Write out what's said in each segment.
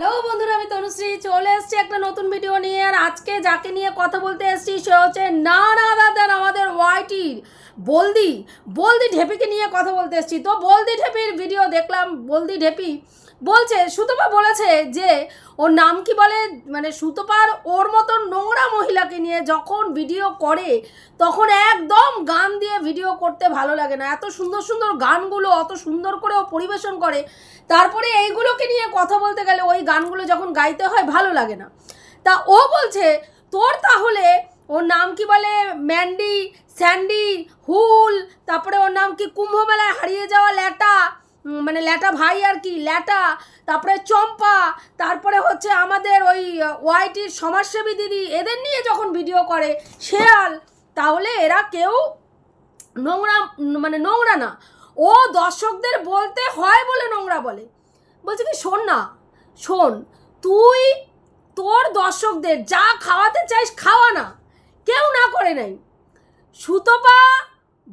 Hello বন্ধুরা, আমি তনুশ্রী। চলে এসেছি একটা নতুন ভিডিও নিয়ে। আর আজকে যাকে নিয়ে কথা বলতে এসেছি, সে হচ্ছে না না দাদার, আমাদের ওয়াইটির বলদি। বলদি ঢেপিকে নিয়ে কথা বলতে এসেছি। তো বলদি ঢেপির ভিডিও দেখলাম। বলদি ঢেপি বলছে, সুতপা বলেছে যে, ওর নাম কি বলে? মানে সুতপার ওর মতো নোংরা মহিলাকে নিয়ে যখন ভিডিও করে, তখন একদম গান দিয়ে ভিডিও করতে ভালো লাগে না। এত সুন্দর সুন্দর গানগুলো, অত সুন্দর করে ও পরিবেশন করে। তারপরে এইগুলোকে নিয়ে কথা বলতে গেলে ওই গানগুলো যখন গাইতে হয়, ভালো লাগে না। তা ও বলছে, তোর তাহলে ওর নাম কি বলে? ম্যান্ডি, স্যান্ডি, হুল, তারপরে ওর নাম কি কুম্ভমেলায় হারিয়ে যাওয়া ল্যাটা? মানে ল্যাটা ভাই আর কি, ল্যাটা, তারপরে চম্পা, তারপরে হচ্ছে আমাদের ওই ওয়াইটির সমাজসেবী দিদি, এদের নিয়ে যখন ভিডিও করে, শেয়াল, তাহলে এরা কেউ নোংরা মানে নোংরা না। ও দর্শকদের বলতে হয় বলে নোংরা বলে। বলছে কি, শোন না, শোন, তুই তোর দর্শকদের যা খাওয়াতে চাইস খাওয়া না, কেউ না করে নাই। সুতপা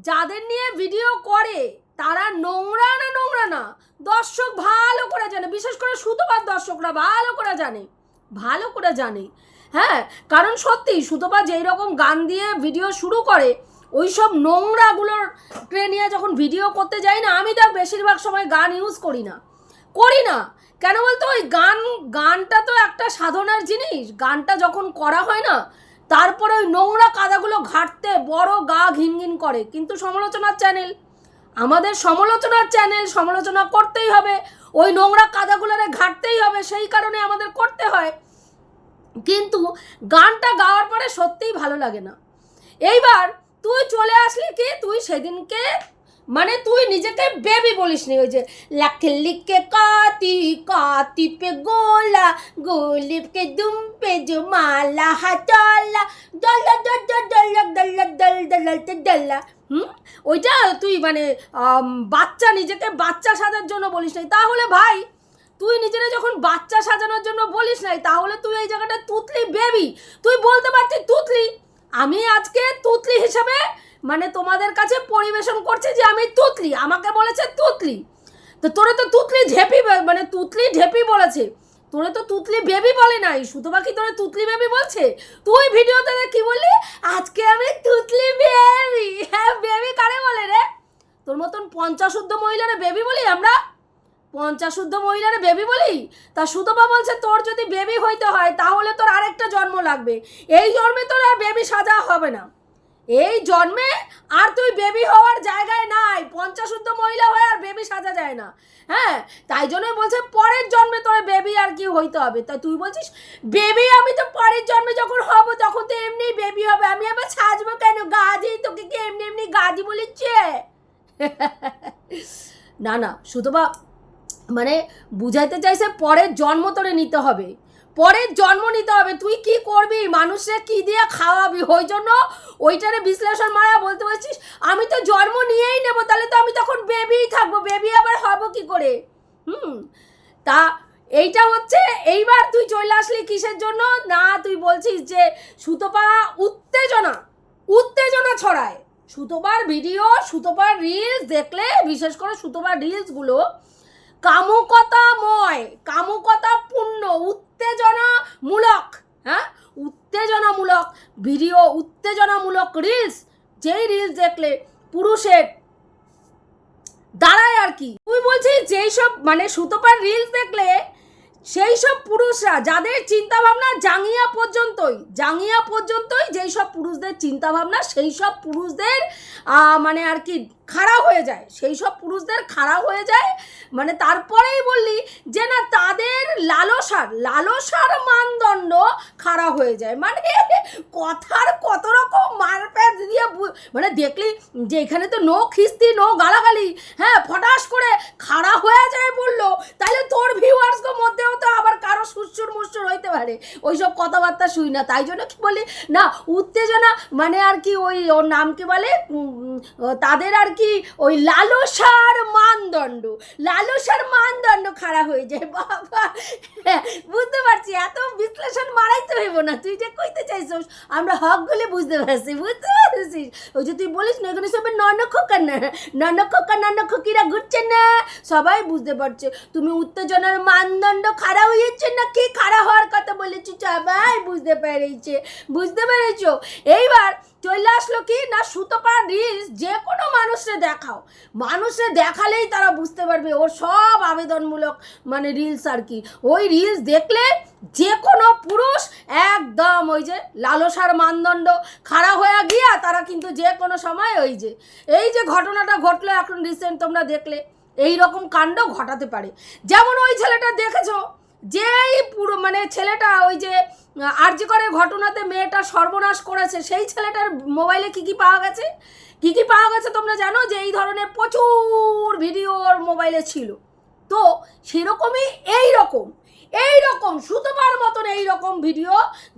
যাদের নিয়ে ভিডিও করে তারা নোংরা না নোংরা না। দর্শক ভালো করে জানে, বিশেষ করে সুতপার দর্শকরা ভালো করে জানে, ভালো করে জানে। হ্যাঁ কারণ সত্যি সুতপা যেই রকম গান দিয়ে ভিডিও শুরু করে, ওই সব নোংরাগুলোর নিয়ে যখন ভিডিও করতে যাই না, আমি দেখ বেশিরভাগ সময় গান ইউজ করি না। করি না। কেন বলতো, ওই গান, গানটা তো একটা সাধনার জিনিস। গানটা যখন করা হয় না, তারপরে ওই নোংরা কাদাগুলো ঘাটতে বড় গা ঘিনঘিন করে। কিন্তু সমালোচনার চ্যানেল আমাদের সমালোচনার চ্যানেল সমালোচনা করতেই হবে। ওই নোংরা কাদাগুলোরে ঘাটতেই হবে, সেই কারণে আমাদের করতে হয়। কিন্তু গানটা গাওয়ার পরে সত্যিই ভালো লাগে না। এইবার তুই চলে আসলি কি? তুই সেদিনকে মানে তুই নিজেকে বেবি বলিস নি, ওই যে লাখে লিখে কাতি কাতি পে গোলা গোলি কে দুম পে जो মালা, হাতলা দল্লা দল্লা দল্লা দল্লা দল দলাতে দল্লা হুম? ওইটা তুই মানে বাচ্চা নিজেকে বাচ্চা সাজার জন্য বলিস নাই। তাহলে ভাই, তুই নিজেরা যখন বাচ্চা সাজানোর জন্য বলিস নাই, তাহলে তুই এই জায়গাটা তুতলি বেবি তুই বলতে পারছিস তুতলি। আমি আজকে তুতলি হিসাবে মানে তোমাদের কাছে পরিবেশন করছে যে আমি তুতলি। আমাকে বলেছে তুতলি। তো তোরে তো তুতলি ঝেপি মানে তুতলি ঢেপি বলেছে। তোরে তো তুতলি বেবি বলে নাই। শুধু বাকি তোরে তুতলি বেবি বলছে? তুই ভিডিওতে কি বললি? আজকে আমি তুতলি বেবি। হ্যাঁ বেবি কারে বলে রে? তোর মতন পঞ্চাশুদ্ধ মহিলারে বেবি বলি আমরা? পঞ্চাশুদ্ধ মহিলারে বেবি বলি? তা সুতপা বলছে, তোর যদি বেবি হইতে হয়, তাহলে তোর আরেকটা জন্ম লাগবে। এই জন্মে তোর আর বেবি সাজা হবে না। এই জন্মে আর তুই বেবি হওয়ার জায়গায় নাই। পঞ্চাশুদ্ধ মহিলা হয়ে আর বেবি সাজা যায় না। হ্যাঁ? তাই জন্যই বলছে পরের জন্মে তোর বেবি আর কি হইতে হবে। তা তুই বলছিস বেবি আমি তো পরের জন্মে যখন হব, তখন তো এমনি বেবি হবে। আমি আবার সাজবো কেন? গাজি তোকে কি এমনি এমনি গাজি বলিচ্ছে? না না, শুধু বা মানে বুঝাইতে চাইছে পরের জন্ম তোরে নিতে হবে। পরের জন্ম নিতে হবে। তুই কি করবি? মানুষে কি দিয়ে খাওয়াবি? ওই জন্য ওইটারে বিশ্লেষণ মারা বলতে বলছিস, আমি তো জন্ম নিয়েই নেব, তাহলে তো আমি তখন বেবিই থাকব। বেবি আবার হব কি করে? হুম, তা এইটা হচ্ছে, এইবার তুই চলে আসলি কিসের জন্য? না, তুই বলছিস যে সুতপা উত্তেজনা উত্তেজনা ছড়ায়। সুতোপার ভিডিও সুতোপার রিলস দেখলে, বিশেষ করে সুতোপার রিলসগুলো কামুকতাময়, কামুকতাপূর্ণ উত্তেজনামূলক হ্যাঁ? উত্তেজনামূলক ভিডিও, উত্তেজনামূলক রিলস যেই রিলস দেখলে পুরুষের দাঁড়ায় আর কি। তুই বলছিস যেই সব মানে সুতোপার রিলস দেখলে, সেই সব পুরুষরা, যাদের চিন্তা ভাবনা জাঙ্গিয়া পর্যন্তই জাঙ্গিয়া পর্যন্তই যেই সব পুরুষদের চিন্তা ভাবনা সেই সব পুরুষদের মানে আর কি খাড়া হয়ে যায়। সেই সব পুরুষদের খাড়া হয়ে যায়। মানে তারপরেই বললি যে না, তাদের লালসার লালসার মানদণ্ড খাড়া হয়ে যায়। মানে কথার কত রকম মারপ্যাচ দিয়ে মানে দেখলি যে এখানে তো নো খিস্তি, নো গালাগালি হ্যাঁ ফটাস করে খাড়া হয়ে যায় বলল। তাহলে তোর ভিউয়ার্সকে মধ্যেও তো আবার কারও সুচ্চুর মুচ্চুর হইতে পারে। ওই সব কথাবার্তা শুই না। তাই জন্য কি বলি না, উত্তেজনা মানে আর কি ওই ওর নাম কি বলে তাদের আর কি? ওই লালসার মানদণ্ড। লালসার মানদণ্ড খাড়া হয়ে যায়। বাবা, বুঝতে পারছি, এত বিশ্লেষণ মারাইতে হইব না। তুই যে কইতে চাইছিস, আমরা হক গুলি বুঝতে পারছি, বুঝতে পারছিস? ওই যে তুই বলিস না, এখানে সবাই নন খোকা না নন খোকা নন ঘুরছে না? সবাই বুঝতে পারছে। তুমি উত্তেজনার মানদণ্ড খাড়া হয়েছে না কি? খাড়া হওয়ার কথা বলেছি সবাই বুঝতে পেরেছে। বুঝতে পেরেছ? এইবার চলে আসলো কি? না সুতোপার রিলস যে কোনো মানুষরে দেখাও। মানুষে দেখালেই তারা বুঝতে পারবে ওর সব আবেদনমূলক মানে রিলস আর কি। ওই রিলস দেখলে যে কোনো পুরুষ একদম ওই যে লালসার মানদণ্ড খাড়া হয়ে গিয়া তারা কিন্তু যে কোনো সময় ওই যে, এই যে ঘটনাটা ঘটলো এখন রিসেন্ট তোমরা দেখলে এই রকম কাণ্ড ঘটাতে পারে। যেমন ওই ছেলেটা দেখেছ যেই পুরো মানে ছেলেটা ওই যে আর্যকরের ঘটনাতে মেয়েটা সর্বনাশ করেছে, সেই ছেলেটার মোবাইলে কি কি পাওয়া গেছে? কি কি পাওয়া গেছে তোমরা জানো? যে এই ধরনের প্রচুর ভিডিও ওর মোবাইলে ছিল। তো সেরকমই এই রকম এই রকম সুতোবার মতন এই রকম ভিডিও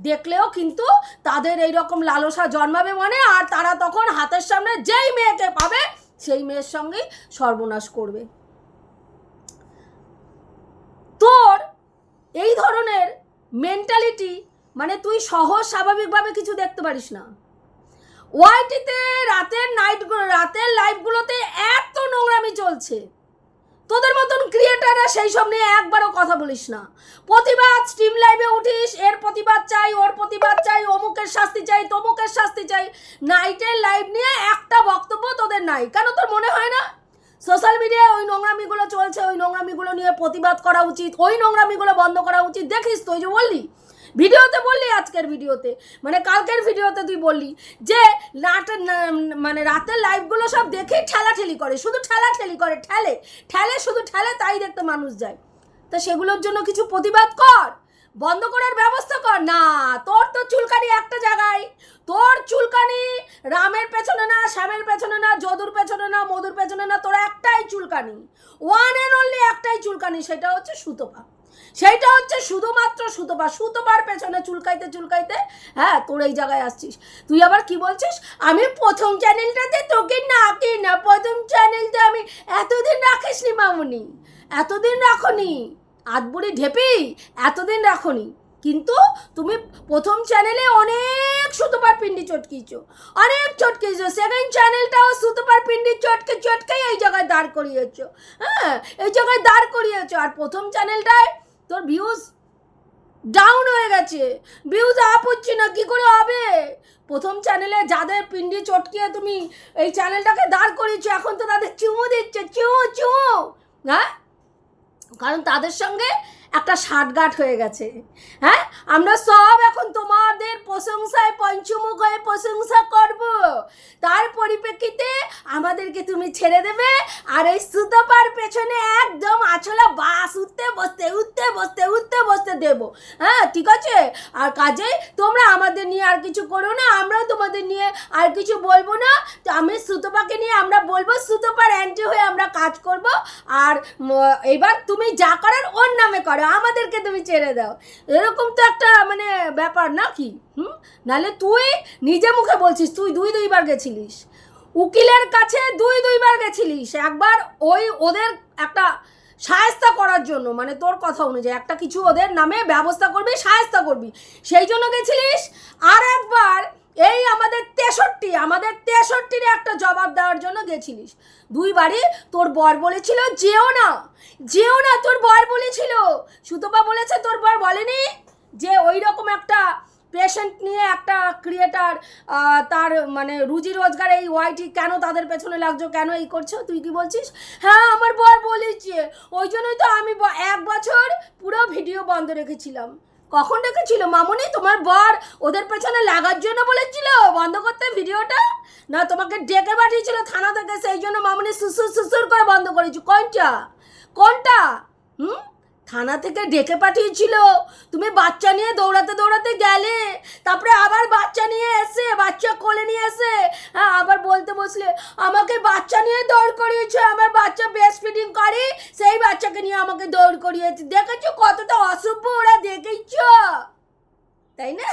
দেখলেও কিন্তু তাদের এই রকম লালসা জন্মাবে মানে আর তারা তখন হাতের সামনে যেই মেয়েকে পাবে, সেই মেয়ের সঙ্গেই সর্বনাশ করবে। তোর এই ধরনের মেন্টালিটি মানে তুই সহজ স্বাভাবিকভাবে কিছু দেখতে পারিস না। ওয়াইটিতে রাতের নাইট রাতের লাইভগুলোতে এত নোংরামি চলছে। তোদের মতন ক্রিয়েটাররা সেই সব নিয়ে একবারও কথা বলিস না। প্রতিবাদ স্ট্রিম লাইভে উঠিস, এর প্রতিবাদ চাই, ওর প্রতিবাদ চাই, অমুকের শাস্তি চাই, তমুকের শাস্তি চাই। নাইটের লাইভ নিয়ে একটা বক্তব্য তোদের নাই, কেন তোর মনে হয় না? সোশ্যাল মিডিয়ায় ওই নোংরামিগুলো চলছে, ওই নোংরামিগুলো নিয়ে প্রতিবাদ করা উচিত, ওই নোংরামিগুলো বন্ধ করা উচিত। দেখিস তুই যে বললি, ভিডিওতে বললি আজকের ভিডিওতে মানে কালকের ভিডিওতে তুই বললি যে রাতের মানে রাতের লাইভগুলো সব দেখে ঠেলাঠেলি করে, শুধু ঠেলাঠেলি করে, ঠেলে ঠেলে শুধু ঠেলে তাই দেখতে মানুষ যায়। তা সেগুলোর জন্য কিছু প্রতিবাদ কর। বন্ধ করার ব্যবস্থা কর। না, তোর তো চুলকানি একটা জায়গায়। তোর চুলকানি রামের পেছনে না, শ্যামের পেছনে না, যদুর পেছনে না, মধুর পেছনে না, তোর একটাই চুলকানি। ওয়ান অ্যান্ড অনলি একটাই চুলকানি, সেটা হচ্ছে সুতোপা। সেইটা হচ্ছে শুধুমাত্র সুতোপা। সুতোপার পেছনে চুলকাইতে চুলকাইতে হ্যাঁ তোর এই জায়গায় আসছিস। তুই আবার কি বলছিস? আমি প্রথম চ্যানেলটাতে তোকে নাকি না প্রথম চ্যানেলটা আমি এতদিন রাখিস নি মামুনি। এতদিন রাখনি। আদবুড়ি ঢেপি, এতদিন রাখনি। কিন্তু তুমি প্রথম চ্যানেলে অনেক সুতোপার পিন্ডি চটকিয়েছো, অনেক চটকিয়েছো। সেকেন্ড চ্যানেলটাও সুতোপার পিন্ডি চটকে চটকেই এই জায়গায় দাঁড় করিয়েছো। হ্যাঁ এই জায়গায় দাঁড় করিয়েছো। আর প্রথম চ্যানেলটায় তোর ভিউজ ডাউন হয়ে গেছে। ভিউজ আপ হচ্ছে না, কী করে হবে? প্রথম চ্যানেলে যাদের পিন্ডি চটকিয়ে তুমি এই চ্যানেলটাকে দাঁড় করিয়েছো, এখন তো তাদের চুমু দিচ্ছে, চুমু চুমু। হ্যাঁ? কারণ তাদের সঙ্গে একটা ষাটগাঁট হয়ে গেছে। হ্যাঁ? আমরা সব এখন তোমাদের প্রশংসায় পঞ্চমুখ হয়ে প্রশংসা করব। তার পরিপ্রেক্ষিতে আমাদেরকে তুমি ছেড়ে দেবে আর এই সুতোপার পেছনে একদম আছলা বাস, উঠতে বসতে উঠতে বসতে উঠতে বসতে দেব। হ্যাঁ? ঠিক আছে? আর কাজে তোমরা আমাদের নিয়ে আর কিছু করো না, আমরাও তোমাদের নিয়ে আর কিছু বলব না। তো আমি সুতোপাকে নিয়ে আমরা বলব, সুতোপার অ্যান্টি হয়ে আমরা কাজ করব। আর এবার তুমি যা করার ওর নামে করো। আমাদেরকে তুমি ছেড়ে দাও। এরকম তো একটা মানে ব্যাপার না কি হুম? নালে তুই নিজে মুখে বলছিস, তুই দুই দুইবার গেছিলিস। উকিলের কাছে দুই দুইবার গেছিলিস, একবার ওই ওদের একটা সায়স্তা করার জন্য মানে তোর কথা অনুযায়ী একটা কিছু ওদের নামে ব্যবস্থা করবি, সায়স্তা করবি। সেই জন্য গেছিলিস, আর একবার এই আমাদের তেষট্টি, আমাদের তেষট্টির একটা জবাব দেওয়ার জন্য গেছিলিস। দুইবারই তোর বর বলেছিল, যেও না যেও না, তোর বর বলেছিল। সুতপা বলেছে, তোর বর বলেনি যে ওই রকম একটা পেশেন্ট নিয়ে একটা ক্রিয়েটার তার মানে রুজি রোজগার এই ওয়াইটি কেন তাদের পেছনে লাগছো, কেন এই করছ? তুই কি বলছিস? হ্যাঁ আমার বর বলেছে। ওই জন্যই তো আমি এক বছর পুরো ভিডিও বন্ধ রেখেছিলাম। কখন রেখেছিল মামুনি, তোমার বর ওদের পেছনে লাগার জন্য বলেছিল। বন্ধ করতে ভিডিওটা? না, তোমাকে ডেকে পাঠিয়েছিল থানা থেকে, সেই জন্য মামুনি সুসুর সুসুর করে বন্ধ করেছি। কোনটা? কোনটা? হুম? থানা থেকে ডেকে পাঠিয়েছিল। তুমি বাচ্চা নিয়ে দৌড়াতে দৌড়াতে গেলে, তারপরে আবার বাচ্চা নিয়ে এসে, বাচ্চা কোলে নিয়ে এসে হ্যাঁ আবার বলতে বসলে, আমাকে বাচ্চা নিয়ে দৌড় করিয়েছো, আমার বাচ্চা ব্রেস্ট ফিডিং করে, সেই বাচ্চাকে নিয়ে আমাকে দৌড় করিয়েছে। দেখেছ কতটা অসভ্য ওরা দেখেছ তাই না?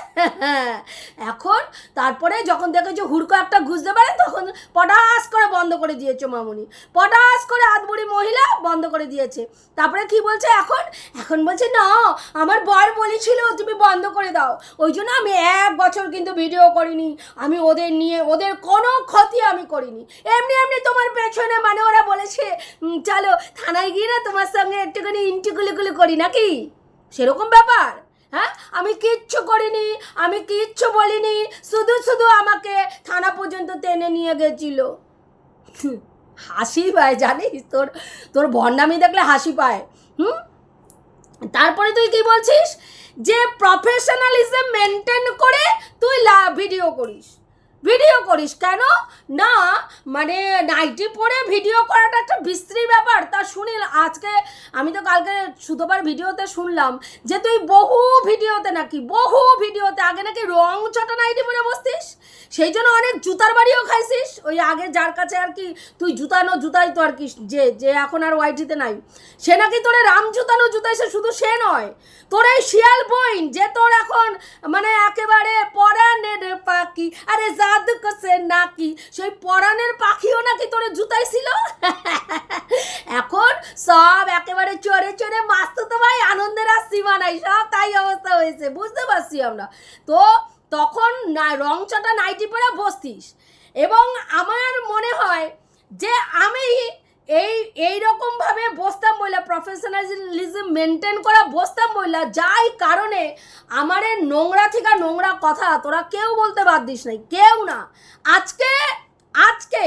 এখন তারপরে যখন দেখেছ হুড়কো একটা ঘুষতে পারে, তখন পটাশ করে বন্ধ করে দিয়েছ মামুনি। পটাশ করে আদবুড়ি মহিলা বন্ধ করে দিয়েছে। তারপরে কি বলছে এখন? এখন বলছে, না, আমার বর বলেছিল তুমি বন্ধ করে দাও। ওই জন্য আমি এক বছর কিন্তু ভিডিও করিনি। আমি ওদের নিয়ে, ওদের কোনো ক্ষতি আমি করিনি। এমনি এমনি তোমার পেছনে মানে ওরা বলেছে চলো থানায় গিয়ে না তোমার সঙ্গে একটুখানি ইন্টিগুলিগুলি করি নাকি? সেরকম ব্যাপার। হ্যাঁ? আমি কিচ্ছু করিনি, আমি কিচ্ছু বলিনি, শুধু শুধু আমাকে থানা পর্যন্ত টেনে নিয়ে গেছিল। হাসি পায়, জানিস? তোর তোর ভণ্ডামি দেখলে হাসি পায়। হুম তারপরে তুই কি বলছিস? যে প্রফেশনালিজম মেনটেন করে তুই ভিডিও করিস। ভিডিও করিস। কেন? না মানে নাইটি পরে ভিডিও করাটা একটা বিশ্রী ব্যাপার। তা শুনিল আজকে আমি তো কালকে সুতোবার ভিডিওতে শুনলাম যে তুই বহু ভিডিওতে নাকি, বহু ভিডিওতে আগে নাকি রং চটা নাইটি পরে বসতিস? সেই জন্য অনেক জুতার বাড়িও খাইছিস। ওই আগে যার কাছে আর কি তুই জুতানো জুতাই তো আর কি যে যে এখন আর ওয়াইটিতে নাই। সে নাকি তোরে রাম জুতানো জুতাইছে শুধু সে নয়, তোর এই শিয়াল বইন যে তোর এখন মানে একেবারে পরাণের পাখি। আরে জাদু কসে নাকি? সেই পরানের পাখিও নাকি তোরে জুতাইছিল? এখন সব একেবারে চড়ে চড়ে মাস্ত তো ভাই আনন্দের আর সীমা নাই, সব তাই অবস্থা হয়েছে, বুঝতে পারছি আমরা। তো তখন না, রং চটা নাইটি পরে বসতিস। এবং আমার মনে হয় যে আমি এই এই রকমভাবে বসতাম বইলা প্রফেশনালিজম মেনটেন করা বসতাম বইলা যাই কারণে আমারে নোংরা থেকে নোংরা কথা তোরা কেউ বলতে বাদ দিস নাই, কেউ না। আজকে আজকে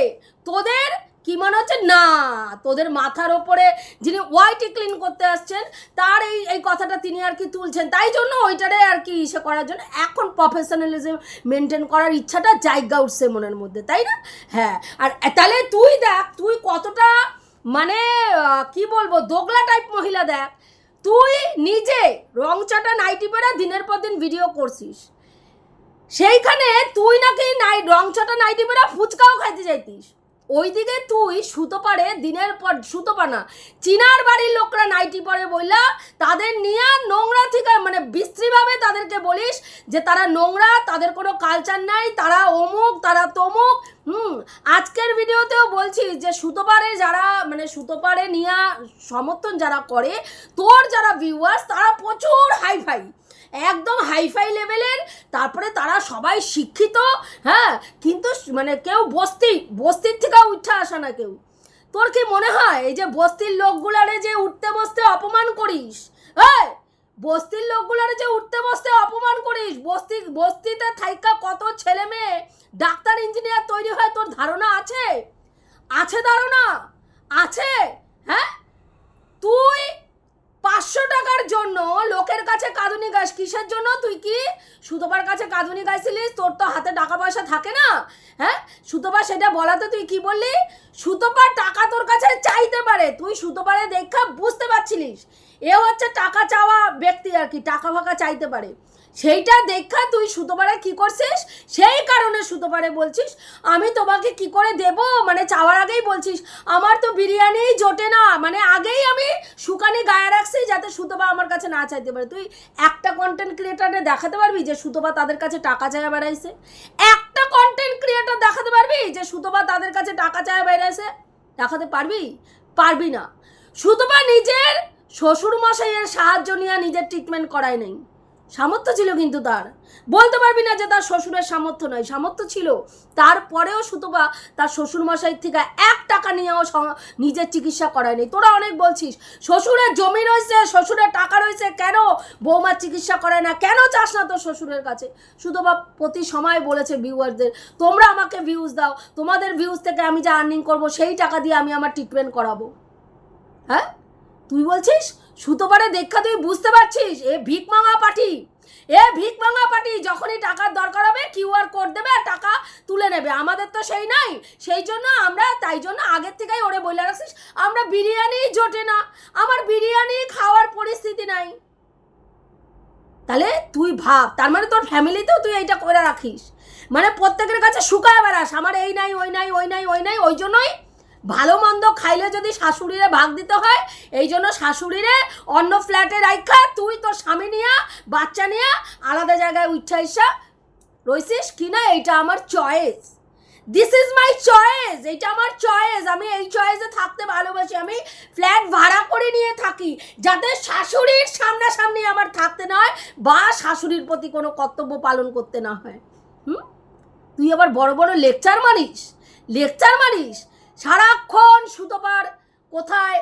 তোদের কি মনে হচ্ছে? না, তোদের মাথার ওপরে যিনি ওয়াইটি ক্লিন করতে আসছেন, তার এই এই কথাটা তিনি আর কি তুলছেন। তাই জন্য ওইটারে আর কি ইসে করার জন্য এখন প্রফেশনালিজম মেনটেন করার ইচ্ছাটা জায়গা উঠছে মনের মধ্যে, তাই না? হ্যাঁ আর তাহলে তুই দেখ, তুই কতটা মানে কি বলব, দোগলা টাইপ মহিলা দেখ। তুই নিজে রং চাটা নাইটি পরে দিনের পর দিন ভিডিও করছিস। সেইখানে তুই নাকি নাই রং চাটা নাইটি পরে ফুচকাও খাইতে যাইতিস। ওইদিকে তুই সুতো পারে দিনের পর সুতো পানা চিনার বাড়ির লোকরা নাইটি পরে বললা তাদের নিয়ে নোংরা থেকে মানে বিশ্রীভাবে তাদেরকে বলিস যে তারা নোংরা, তাদের কোনো কালচার নাই, তারা অমুক, তারা তমুক। হুম, আজকের ভিডিওতেও বলছি যে সুতোপারে যারা মানে সুতোপারে নিয়ে সমর্থন যারা করে, তোর যারা ভিউয়ার্স তারা প্রচুর হাইফাই একদম হাইফাই লেভেলের, তারপরে তারা সবাই শিক্ষিত হ্যাঁ কিন্তু মানে কেউ বস্তি, বস্তির থেকে উঠে আসা না কেউ। তোর কি মনে হয়, এই যে বস্তির লোকগুলারে যে উঠতে বসতে অপমান করিস হ্যাঁ বস্তির লোকগুলারে যে উঠতে বসতে অপমান করিস, বস্তি, বস্তিতে থাইকা কত ছেলে মেয়ে, ডাক্তার, ইঞ্জিনিয়ার তৈরি হয়, তোর ধারণা আছে? আছে ধারণা? আছে? হ্যাঁ? তুই পাঁচশো টাকার জন্য লোকের কাছে কাঁদুনি গাছ। কিসের জন্য? তুই কি সুতোবার কাছে কাঁদুনি গাইছিলিস? তোর তো হাতে টাকা পয়সা থাকে না হ্যাঁ? সুতোবার সেটা বলাতে তুই কি বললি? সুতোপার টাকা তোর কাছে চাইতে পারে। তুই সুতোপারে দেখা বুঝতে পারছিলিস। এ হচ্ছে টাকা চাওয়া ব্যক্তি আর কি, টাকা ফাঁকা চাইতে পারে। সেইটা দেখা তুই সুতোপারে কি করছিস? সেই কারণে সুতোপারে বলছিস। আমি তোমাকে কি করে দেব? মানে চাওয়ার আগেই বলছিস, আমার তো বিরিয়ানিই জোটে না। মানে আগেই আমি শুকানি গায়ে রাখছি যাতে সুতোপা আমার কাছে না চাইতে পারে। তুই একটা কন্টেন্ট ক্রিয়েটারে দেখাতে পারবি যে সুতোপা তাদের কাছে টাকা চায় বেড়াইছে? একটা কন্টেন্ট ক্রিয়েটার দেখাতে পারবি যে সুতোপা তাদের কাছে টাকা চায় বেড়াইছে? দেখাতে পারবি? পারবি না। সুতোপা নিজের শ্বশুর মশাইয়ের সাহায্য নিয়ে নিজের ট্রিটমেন্ট করায় নেই। সামর্থ্য ছিল কিন্তু তার। বলতে পারবি না যে তার শ্বশুরের সামর্থ্য নয়, সামর্থ্য ছিল তারপরেও সুতপা তার শ্বশুর মশাই থেকে এক টাকা নিয়েও নিজের চিকিৎসা করায়নি তোরা অনেক বলছিস, শ্বশুরের জমি রয়েছে, শ্বশুরের টাকা রয়েছে, কেন বৌমার চিকিৎসা করায় না? কেন চাস না তোর শ্বশুরের কাছে? সুতপা প্রতি সময় বলেছে ভিউয়ারদের তোমরা আমাকে ভিউজ দাও, তোমাদের ভিউজ থেকে আমি যা আর্নিং করব, সেই টাকা দিয়ে আমি আমার ট্রিটমেন্ট করাবো। হ্যাঁ? তুই বলছিস? সুতোপারে দেখা তুই বুঝতে পারছিস? এ ভিক মাঙা পার্টি। এ ভিক মাঙা পার্টি, যখনই টাকার দরকার হবে কিউআর কোড দেবে আর টাকা তুলে নেবে। আমাদের তো সেই নাই। সেই জন্য আমরা, তাই জন্য আগের থেকেই ওরে বলে রাখছিস আমরা বিরিয়ানি জোটে না। আমার বিরিয়ানি খাওয়ার পরিস্থিতি নাই। তাহলে তুই ভাব, তার মানে তোর ফ্যামিলিতেও তুই এইটা করে রাখিস। মানে প্রত্যেকের কাছে শুকায় বেড়াস, আমার এই নাই, ওই নাই ওই নাই ওই নাই, ওই জন্যই ভালো মন্দ খাইলে যদি শাশুড়িরে ভাগ দিতে হয়, এই জন্য শাশুড়িরে অন্য ফ্ল্যাটে রাখা তুই তোর স্বামী নিয়া, বাচ্চা নিয়া, আলাদা জায়গায় উচ্ছা রইছিস কি না এইটা আমার choice this is my choice এটা আমার চয়েস আমি এই চয়েসে থাকতে ভালোবাসি, আমি ফ্ল্যাট ভাড়া করে নিয়ে থাকি, যাতে শাশুড়ির সামনাসামনি আমার থাকতে না হয় বা শাশুড়ির প্রতি কোনো কর্তব্য পালন করতে না হয়। হুম? তুই আবার বড় বড় লেকচার মারিস লেকচার মারিস সারাক্ষণ সুতপার কোথায়?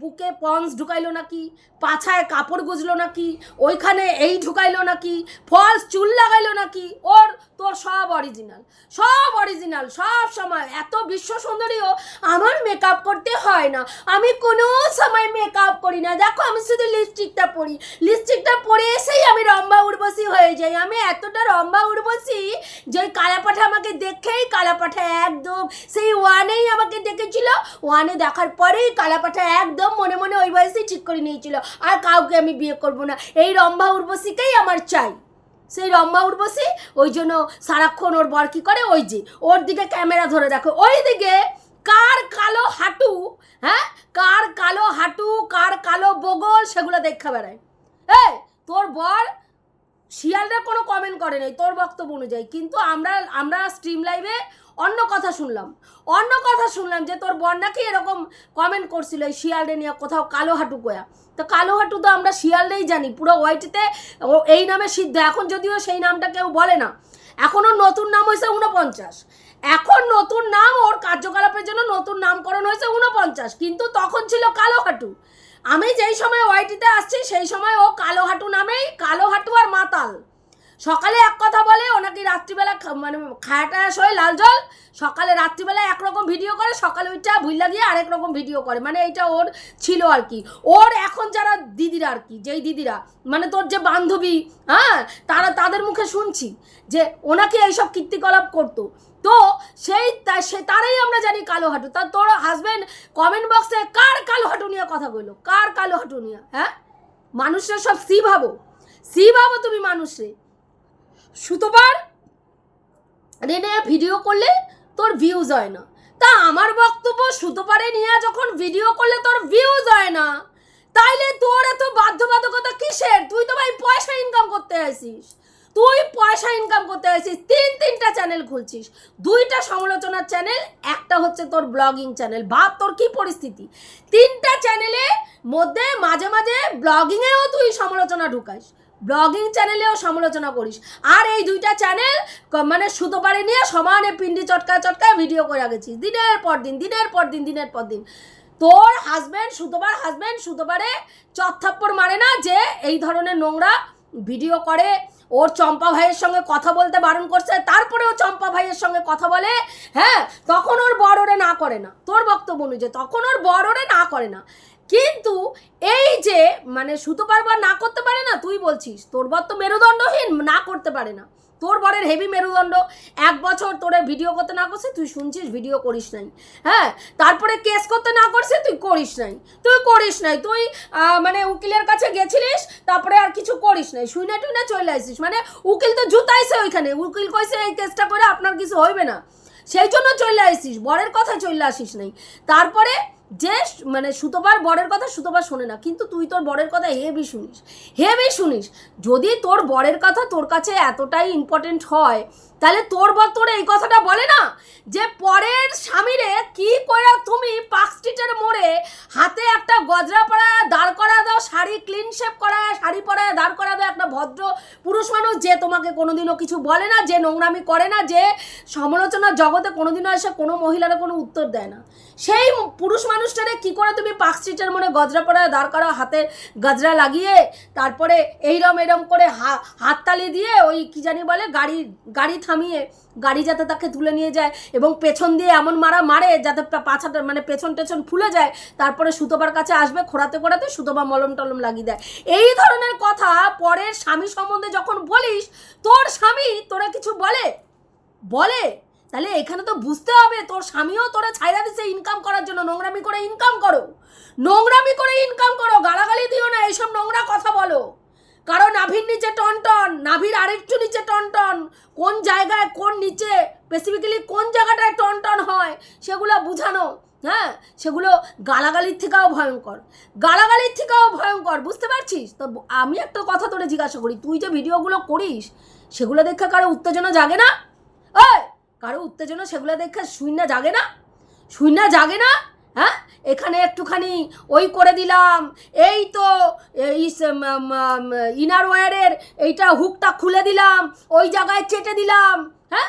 বুকে পন্স ঢুকাইলো নাকি, পাছায় কাপড় গুজলো নাকি, ওইখানে এই ঢুকাইলো নাকি, ফলস চুল লাগাইলো নাকি, ওর, তোর সব অরিজিনাল সব অরিজিনাল সব সময়। এত বিশ্ব সুন্দরীও আমার মেকআপ করতে হয় না। আমি কোনো সময় মেকআপ করি না। দেখো, আমি শুধু লিপস্টিকটা পরি। লিপস্টিকটা পরে এসেই আমি রম্বা উর্বশী হয়ে যাই। আমি এতটা রম্বা উর্বশী যে কালাপাঠা আমাকে দেখেই কালাপাঠা একদম, সেই ওয়ানেই আমাকে দেখেছিল। ওয়ানে দেখার পরেই কালাপাঠা একদম মনে মনে ওই বয়সেই ঠিক করে নিয়েছিল। আর কাউকে আমি বিয়ে করব না। এই রম্ভা উর্বশীকেই আমার চাই। সেই রম্ভা উর্বশী, ওই জন্য সারাক্ষণ ওর বর কি করে? ওই যে, ওর দিকে ক্যামেরা ধরে রাখো ওই দিকে কার কালো হাঁটু হ্যাঁ? কার কালো হাঁটু, কার কালো বগল, সেগুলো দেখা বেড়ায়। এই, তোর বর শিয়ালরা কোনো কমেন্ট করে নাই, তোর বক্তব্য অনুযায়ী। কিন্তু আমরা আমরা স্ট্রিম লাইভে অন্য কথা শুনলাম। অন্য কথা শুনলাম যে তোর বর নাকি এরকম কমেন্ট করছিল এই শিয়ালডে নিয়ে কোথাও কালো হাঁটু কোয়া তো কালো হাঁটু তো আমরা শিয়ালরেই জানি, পুরো ওয়াইটিতে এই নামে সিদ্ধ। এখন যদিও সেই নামটা কেউ বলে না এখনও নতুন নাম হয়েছে উনপঞ্চাশ এখন নতুন নাম, ওর কার্যকলাপের জন্য নতুন নামকরণ হয়েছে উনপঞ্চাশ কিন্তু তখন ছিল কালো হাঁটু আমি যেই সময় ওয়াইটিতে আসছি, সেই সময় ও কালো হাঁটু নামেই কালো হাঁটু আর মাতাল। সকালে এক কথা বলে ওনাকে রাত্রিবেলা মানে খায়াটা শোয় লাল জল। সকালে রাত্রিবেলা একরকম ভিডিও করে, সকালে ওইটা ভুইলা গিয়ে আরেক রকম ভিডিও করে। মানে এইটা ওর ছিল আর কি। ওর এখন যারা দিদিরা আর কি, যেই দিদিরা মানে তোর যে বান্ধবী হ্যাঁ তারা তাদের মুখে শুনছি যে ওনাকে এইসব কীর্তিকলাপ করতো। তো সেই সে তারাই আমরা জানি কালো হাঁটু। তা তোর হাজবেন্ড কমেন্ট বক্সে কার কালো হাঁটু নিয়ে কথা কইলো কার কালো হাঁটু নিয়ে হ্যাঁ? মানুষরা সব সি ভাবো সি ভাবো তুমি মানুষে সুতোবার রেনে ভিডিও করলে তোর ভিউজ হয় না। তা আমার বক্তব্য সুতোপারে নিয়ে যখন ভিডিও করলে তোর ভিউজ হয় না, তাইলে তোর এত বাধ্যবাধকতা কিসের? তুই তো ভাই পয়সা ইনকাম করতে আসিস। তুই পয়সা ইনকাম করতে আসিস, তিন তিনটা চ্যানেল খুলছিস। দুইটা সমালোচনার চ্যানেল একটা হচ্ছে তোর ব্লগিং চ্যানেল ভাব তোর কি পরিস্থিতি? তিনটা চ্যানেলে মধ্যে মাঝে মাঝে ব্লগিংয়েও তুই সমালোচনা ঢুকাইস ব্লগিং চ্যানেলেও সমালোচনা করিস। আর এই দুইটা চ্যানেল মানে সুতো পারে নিয়ে সমানে পিন্ডি চটকা চটকায় ভিডিও করে গেছিস। দিনের পর দিন, দিনের পর দিন, দিনের পর দিন। তোর হাজব্যান্ড সুতোবার হাজব্যান্ড সুতোবারে চত্থাপ্পর মারে না যে এই ধরনের নোংরা ভিডিও করে। ওর চম্পা ভাইয়ের সঙ্গে কথা বলতে বারণ করছে তারপরে ও চম্পা ভাইয়ের সঙ্গে কথা বলে। হ্যাঁ তখন ওর বড়রে না করে না। তোর বক্তব্য অনুযায়ী, তখন ওর বড়রে না করে না। কিন্তু এই যে মানে সুতো পারবার না করতে পারে না, তুই বলছিস, তোর বর তো মেরুদণ্ডহীন, না করতে পারে না। তোর বরের হেভি মেরুদণ্ড, এক বছর তোরে ভিডিও করতে না করছে, তুই শুনছিস ভিডিও করিস নাই। হ্যাঁ তারপরে কেস করতে না করছে, তুই করিস নাই। তুই করিস নাই, তুই মানে উকিলের কাছে গেছিলিস, তারপরে আর কিছু করিস নাই শুনে টুনে চলে আসিস। মানে উকিল তো জুতাইছে ওইখানে, উকিল কইছে এই কেসটা করে আপনার কিছু হইবে না। সেই জন্য চলে আসিস, বরের কথা চলে আসিস নাই। তারপরে যে মানে সুতোবার বরের কথা সুতোবার শোনে না, কিন্তু তুই তোর বরের কথা হেভি শুনিস হেভি শুনিস। যদি তোর বরের কথা তোর কাছে এতটাই ইম্পর্টেন্ট হয়, তাহলে তোর বর তোর এই কথাটা বলে না? যে পরের স্বামীরে কি করে তুমি পার্ক স্ট্রিটের মোড়ে হাতে একটা গজরা পরায়, দাঁড় করা দাও, শাড়ি ক্লিন শেপ করায়, শাড়ি পরায়, দাঁড় করা দাও একটা ভদ্র পুরুষ মানুষ যে তোমাকে কোনোদিনও কিছু বলে না, যে নোংরামি করে না, যে সমালোচনার জগতে কোনোদিনও এসে কোনো মহিলারা কোনো উত্তর দেয় না। সেই পুরুষ মানুষটারে কি করে তুমি পার্ক স্ট্রিটের মনে গজরা পরায় দাঁড় করা হাতে গজরা লাগিয়ে তারপরে এইরম এরম করে হাততালি দিয়ে ওই কি জানি বলে গাড়ি গাড়ি থামিয়ে গাড়ি যাতে তাকে তুলে নিয়ে যায় এবং পেছন দিয়ে এমন মারা মারে যাতে পাছাটা মানে পেছন টেছন ফুলে যায়, তারপরে সুতোবার কাছে আসবে, খোড়াতে খোড়াতে সুতোবা মলম টলম লাগিয়ে দেয়। এই ধরনের কথা পরের স্বামী সম্বন্ধে যখন বলিস, তোর স্বামী তোরা কিছু বলে? বলে? তাহলে এখানে তো বুঝতে হবে তোর স্বামীও তোরা ছাইরা দিছে ইনকাম করার জন্য, নোংরামি করে ইনকাম করো। নোংরামি করে ইনকাম করো, গালাগালি দিও না, এইসব নোংরা কথা বলো। কারণ নাভির নিচে টন টন, নাভির আরেকটু নিচে টন টন, কোন জায়গায় কোন নিচে স্পেসিফিক্যালি কোন জায়গাটায় টন টন হয়, সেগুলো বুঝানো হ্যাঁ? সেগুলো গালাগালির থেকেও ভয়ঙ্কর। গালাগালির থেকেও ভয়ঙ্কর, বুঝতে পারছিস? তো আমি একটা কথা তোরে জিজ্ঞাসা করি, তুই যে ভিডিওগুলো করিস, সেগুলো দেখে কারও উত্তেজনা জাগে না? ওই কারও উত্তেজনা সেগুলো দেখে শূন্য জাগে না শূন্য জাগে না হ্যাঁ? এখানে একটুখানি ওই করে দিলাম, এই তো ইনার ওয়ারের এইটা হুকটা খুলে দিলাম, ওই জায়গায় চেটে দিলাম হ্যাঁ?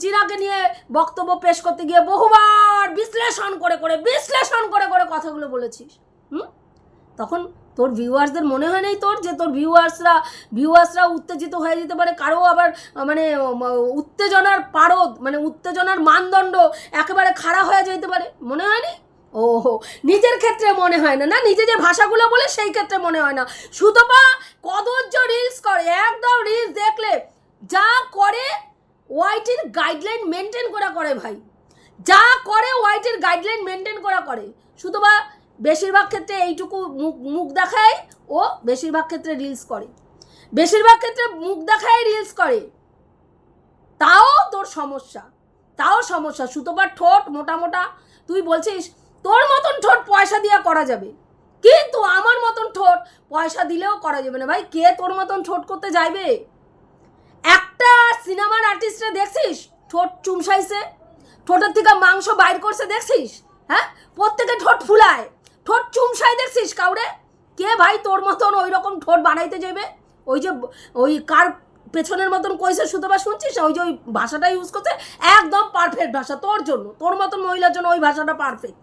চিরাকে নিয়ে বক্তব্য পেশ করতে গিয়ে বহুবার বিশ্লেষণ করে করে, বিশ্লেষণ করে করে কথাগুলো বলেছিস, হুম? তখন তোর ভিউয়ার্সদের মনে হয় নাই তোর যে তোর ভিউয়ার্সরা ভিউয়ার্সরা উত্তেজিত হয়ে যেতে পারে? কারও আবার মানে উত্তেজনার পারদ মানে উত্তেজনার মানদণ্ড একেবারে খাড়া হয়ে যেতে পারে? মনে হয় হয়নি ও নিজের ক্ষেত্রে মনে হয় না না? নিজে যে ভাষাগুলো বলে সেই ক্ষেত্রে মনে হয় না। সুতপা কদর্য রিলস করে, একদম রিলস দেখলে যা করে ওয়াইটির গাইডলাইন মেনটেন করা করে ভাই। যা করে ওয়াইটির গাইডলাইন মেনটেন করা করে। বা বেশিরভাগ ক্ষেত্রে এইটুকু মুখ মুখ দেখায় ও বেশিরভাগ ক্ষেত্রে রিলস করে। বেশিরভাগ ক্ষেত্রে মুখ দেখায় রিলস করে। তাও তোর সমস্যা। তাও সমস্যা। সুতোবার ঠোঁট মোটা মোটা। তুই বলছিস, তোর মতন ঠোঁট পয়সা দিয়ে করা যাবে। কিন্তু আমার মতন ঠোঁট পয়সা দিলেও করা যাবে না। ভাই, কে তোর মতন ঠোঁট করতে যাইবে? একটা সিনেমার আর্টিস্টরা দেখছিস? ঠোঁট চুমসাইছে। ঠোঁটের থেকে মাংস বাইর করছে, দেখছিস? হ্যাঁ? প্রত্যেকে ঠোঁট ফুলায়। ঠোঁট চুমসাই দেখছিস কাউরে? কে ভাই তোর মতন ওই রকম ঠোঁট বানাইতে যাবে ওই যে ওই কার পেছনের মতন কইছে সুতবা শুনছিস? ওই যে ওই ভাষাটা ইউজ করছে, একদম পারফেক্ট ভাষা তোর জন্য। তোর মতন মহিলার জন্য ওই ভাষাটা পারফেক্ট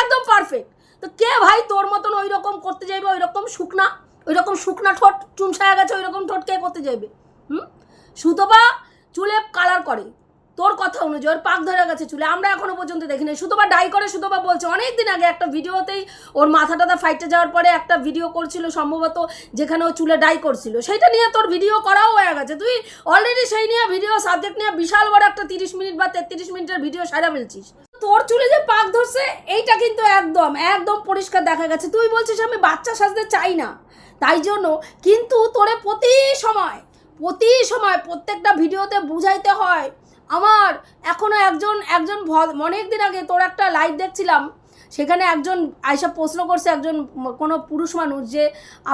একদম পারফেক্ট তো কে ভাই তোর মতন ওই রকম করতে যাইবে? ওই রকম শুকনা ওই রকম শুকনা ঠোঁট চুমসায়া গেছে ওই রকম ঠোঁট কে করতে যাইবে? হুম? সুতপা চুলে কালার করে। তোর কথা অনুযায়ী, ওর পাক ধরে গেছে চুলে। আমরা এখনও পর্যন্ত দেখিনি। সুতপা ডাই করে সুতপা বলছে অনেক দিন আগে একটা ভিডিওতেই ওর মাথা টাথা ফাইটে যাওয়ার পরে একটা ভিডিও করছিল সম্ভবত, যেখানে ও চুলে ডাই করছিল। সেইটা নিয়ে তোর ভিডিও করাও হয়ে গেছে। তুই অলরেডি সেই নিয়ে ভিডিও সাবজেক্ট নিয়ে বিশাল বড় একটা তিরিশ মিনিট বা তেত্রিশ মিনিটের ভিডিও সারা ফেলছিস। তোর চুলে যে পাক ধরছে, এইটা কিন্তু একদম একদম পরিষ্কার দেখা গেছে। তুই বলছিস, আমি বাচ্চা সাজতে চাই না। তাই জন্য কিন্তু তোরে প্রতি সময় প্রতি সময় প্রত্যেকটা ভিডিওতে বুঝাইতে হয় আমার এখনও একজন একজন অনেক দিন আগে তোর একটা লাইভ দেখছিলাম, সেখানে একজন আইসা প্রশ্ন করছে একজন কোনো পুরুষ মানুষ যে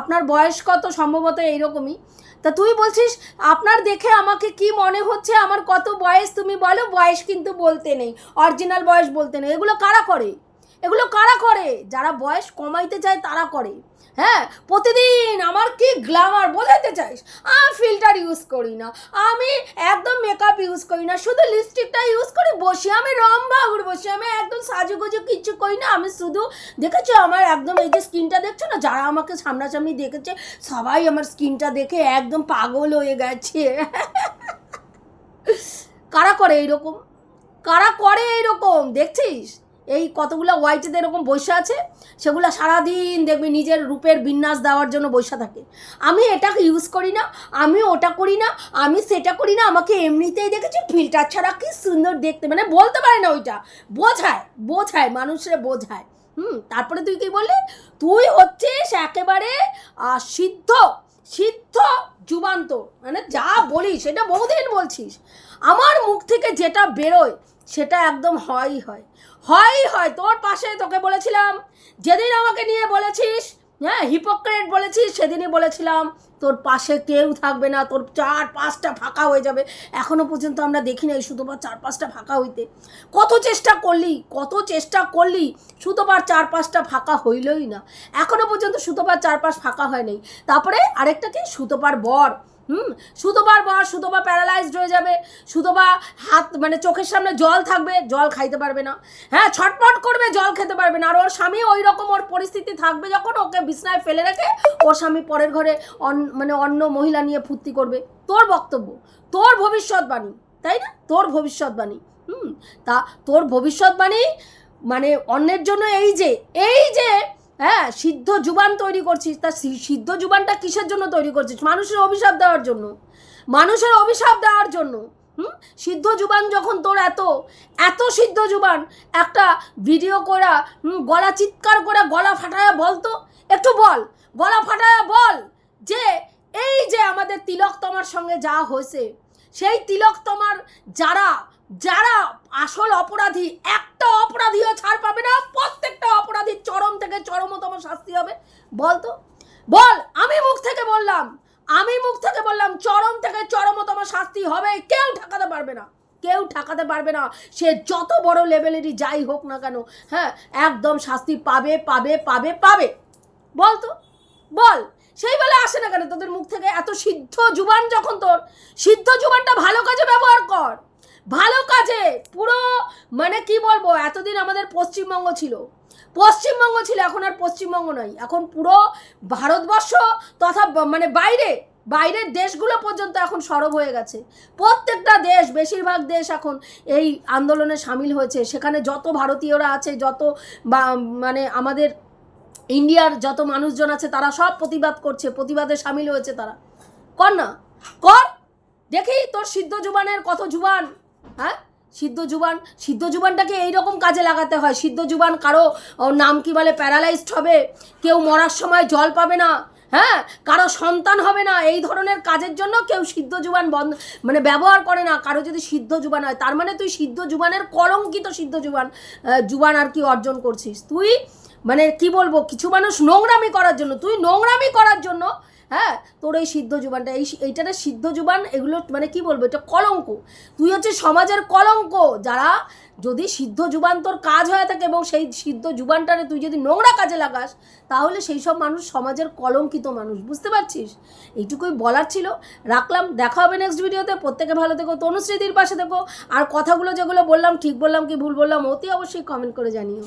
আপনার বয়স কত সম্ভবত এইরকমই। তা তুই বলছিস, আপনার দেখে আমাকে কি মনে হচ্ছে, আমার কত বয়স তুমি বলো, বয়স কিন্তু বলতে নেই অরিজিনাল বয়স বলতে নেই। এগুলো কারা করে? এগুলো কারা করে? যারা বয়স কমাইতে চায় তারা করে। হ্যাঁ প্রতিদিন আমার কি গ্ল্যামার বোঝাতে চাইস আমি ফিল্টার ইউজ করি না। আমি একদম মেকআপ ইউজ করি না, শুধু লিপস্টিকটা ইউজ করি, বসি আমি রম্বা ঘুরে বসি আমি একদম সাজুগুজু কিচ্ছু করি না। আমি শুধু, দেখেছ আমার একদম এই যে স্কিনটা দেখছ না? যারা আমাকে সামনাসামনি দেখেছে, সবাই আমার স্কিনটা দেখে একদম পাগল হয়ে গেছে। কারা করে এইরকম? কারা করে এইরকম? দেখছিস? এই কতগুলো হোয়াইটেতে এরকম বসে আছে, সেগুলো সারাদিন দেখবি নিজের রূপের বিন্যাস দেওয়ার জন্য বসে থাকে। আমি এটাকে ইউজ করি না, আমি ওটা করি না, আমি সেটা করি না, আমাকে এমনিতেই দেখেছি ফিল্টার ছাড়া কি সুন্দর দেখতে মানে বলতে পারে না ওইটা, বোঝায় বোঝায়, মানুষের বোঝায়। হুম, তারপরে তুই কি বললি? তুই হচ্ছিস একেবারে সিদ্ধ সিদ্ধ যুবান্ত মানে যা বলিস, সেটা বহুদিন বলছিস। আমার মুখ থেকে যেটা বেরোয় সেটা একদম হয়ই হয়। হয়ই হয়। তোর পাশে তোকে বলেছিলাম। যেদিন আমাকে নিয়ে বলেছিস হ্যাঁ হিপোক্রেট বলেছিস, সেদিনই বলেছিলাম, তোর পাশে কেউ থাকবে না, তোর চার পাঁচটা ফাঁকা হয়ে যাবে। এখনও পর্যন্ত আমরা দেখি নাই শুধুবার চার পাঁচটা ফাঁকা হইতে। কত চেষ্টা করলি, কত চেষ্টা করলি সুতোবার চার পাঁচটা ফাঁকা হইলই না। এখনও পর্যন্ত সুতোবার চার পাঁচ ফাঁকা হয় নাই। তারপরে আরেকটা কি? সুতোবার বর। হুম, সুতোবার বর সুতোবা প্যারালাইজড হয়ে যাবে। সুতোবা হাত মানে চোখের সামনে জল থাকবে, জল খাইতে পারবে না। হ্যাঁ ছটপট করবে, জল খেতে পারবে না। আর ওর স্বামী ওই রকম ওর পরিস্থিতি থাকবে যখন ওকে বিছনায় ফেলে রেখে ওর স্বামী পরের ঘরে মানে অন্য মহিলা নিয়ে ফুর্তি করবে। তোর বক্তব্য, তোর ভবিষ্যৎবাণী, তাই না? তোর ভবিষ্যৎবাণী, হুম, তা তোর ভবিষ্যৎবাণী মানে অন্যের জন্য এই যে এই যে হ্যাঁ সিদ্ধ জুবান তৈরি করছিস। তা সিদ্ধ জুবানটা কিসের জন্য তৈরি করছিস? মানুষের অভিশাপ দেওয়ার জন্য। মানুষের অভিশাপ দেওয়ার জন্য। হুম? সিদ্ধ জুবান যখন তোর এত এত সিদ্ধ জুবান, একটা ভিডিও করা গলা চিৎকার করে গলা ফাটায়া বলতো একটু বল, গলা ফাটায়া বল যে এই যে আমাদের তিলক তোমার সঙ্গে যা হয়েছে, সেই তিলক তোমার যারা যারা আসল অপরাধী, একটা অপরাধীও ছাড় পাবে না, প্রত্যেকটা অপরাধীর চরম থেকে চরমতম শাস্তি হবে। বল তো। বল, আমি মুখ থেকে বললাম, আমি মুখ থেকে বললাম চরম থেকে চরমতম শাস্তি হবে, কেউ ঠেকাতে পারবে না। কেউ ঠেকাতে পারবে না। সে যত বড় লেভেলেরই যাই হোক না কেন হ্যাঁ একদম শাস্তি পাবে পাবে পাবে পাবে। বল তো। বল, সেই বেলা আসে না কেন তোদের মুখ থেকে? এত সিদ্ধ জুবান যখন তোর, সিদ্ধ জুবানটা ভালো কাজে ব্যবহার কর। ভালো কাজে, পুরো মানে কি বলব, এতদিন আমাদের পশ্চিমবঙ্গ ছিল। পশ্চিমবঙ্গ ছিল, এখন আর পশ্চিমবঙ্গ নয় এখন পুরো ভারতবর্ষ তথা মানে বাইরে, বাইরের দেশগুলো পর্যন্ত এখন সরব হয়ে গেছে। প্রত্যেকটা দেশ, বেশিরভাগ দেশ এখন এই আন্দোলনে সামিল হয়েছে। সেখানে যত ভারতীয়রা আছে, যত বা মানে আমাদের ইন্ডিয়ার যত মানুষজন আছে, তারা সব প্রতিবাদ করছে। প্রতিবাদে সামিল হয়েছে তারা। কর না। কর। দেখি তোর সিদ্ধ জুবানের কত জুবান। হ্যাঁ? সিদ্ধ জুবান, সিদ্ধ জুবানটাকে এইরকম কাজে লাগাতে হয়। সিদ্ধ জুবান কারও নাম কি বলে, প্যারালাইজড হবে। কেউ মরার সময় জল পাবে না। হ্যাঁ? কারও সন্তান হবে না। এই ধরনের কাজের জন্য কেউ সিদ্ধ জুবান বন্ধ মানে ব্যবহার করে না। কারও যদি সিদ্ধ জুবান হয়, তার মানে তুই সিদ্ধ জুবানের কলঙ্কিত সিদ্ধ জুবান জুবান আর কি অর্জন করছিস। তুই মানে কি বলব, কিছু মানুষ নোংরামি করার জন্য, তুই নোংরামি করার জন্য হ্যাঁ তোর এই সিদ্ধ জুবানটা, এই এইটা না সিদ্ধ জুবান, এগুলো মানে কি বলব, এটা কলঙ্ক। তুই হচ্ছে সমাজের কলঙ্ক। যারা যদি সিদ্ধ জুবান তোর কাজ হয়ে থাকে এবং সেই সিদ্ধ জুবানটারে তুই যদি নোংরা কাজে লাগাস, তাহলে সেই সব মানুষ সমাজের কলঙ্কিত মানুষ, বুঝতে পারছিস? এইটুকুই বলার ছিল। রাখলাম, দেখা হবে নেক্সট ভিডিওতে প্রত্যেকে ভালো থেকো তনুশ্রীদির পাশে থেকো। আর কথাগুলো যেগুলো বললাম, ঠিক বললাম কি ভুল বললাম, অতি অবশ্যই কমেন্ট করে জানিও।